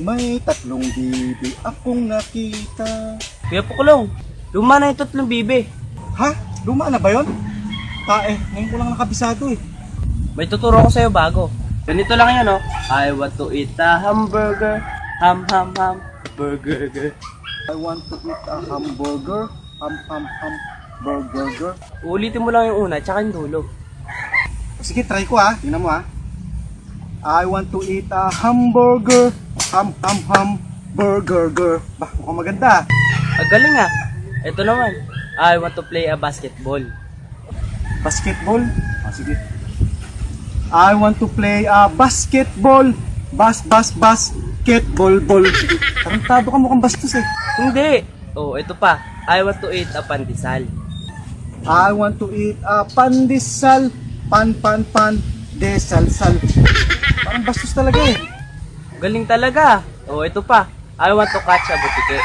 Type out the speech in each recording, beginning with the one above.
May tatlong bibi akong nakita. Kuya Pukulong, luma na yung tatlong bibe. Ha? Luma na ba yun? Tae, ngayon ko lang nakabisado eh. May tuturo ko sa'yo bago. Ganito lang yan, oh. I want to eat a hamburger. Ham, ham, ham. Burger, burger. I want to eat a hamburger. Ham, ham, ham. Burger. Uulitin mo lang yung una, tsaka yung dulo. Sige, try ko ha. Tingnan mo ha. I want to eat a hamburger. Ham, ham, ham. Burger. Bah, mukhang maganda. Ang galing ah. Ito naman. I want to play a basketball. Basketball. Ah, sige. I want to play a basketball. Bas, bas, basketball, ball. Tarantado ka mukhang bastos eh. Hindi. Oh, ito pa. I want to eat a pandesal. I want to eat a pandesal. Pan, pan, pan. Desal, sal. Parang bastos talaga eh. Galing talaga. Oh, ito pa. I want to catch a butike.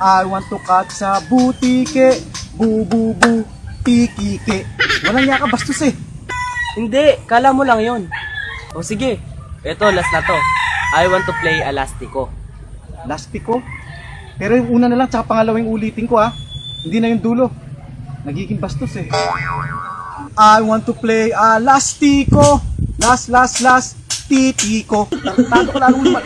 I want to catch sa butike. Bu, bu, bu. Tikike. Walang yaka bastos eh. Hindi, kala mo lang yon. O sige, ito last na to. I want to play elastico. Lastiko. Pero yung una na lang, tsaka pangalawang ulitin ko ha. Hindi na yung dulo. Nagiging bastos eh. I want to play a lastiko. Last, last, last. Titiko. Tarantado ko naman.